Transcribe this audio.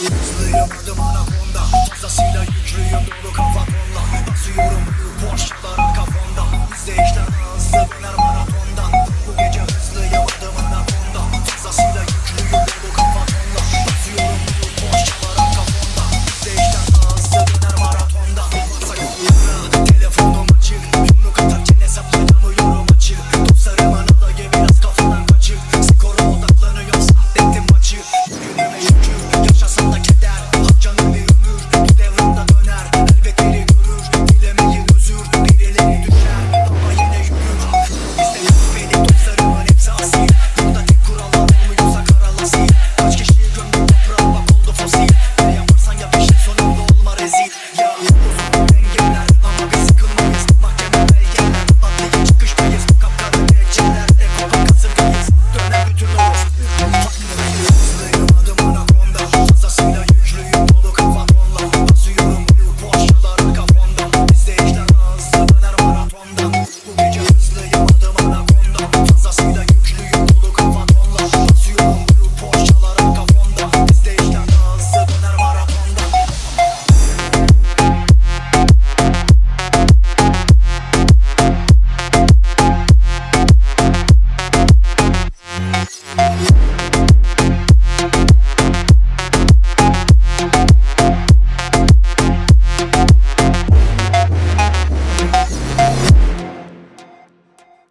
Hızlıyım adım anakonda Fazlasıyla yüklüyüm dolu kafa kolla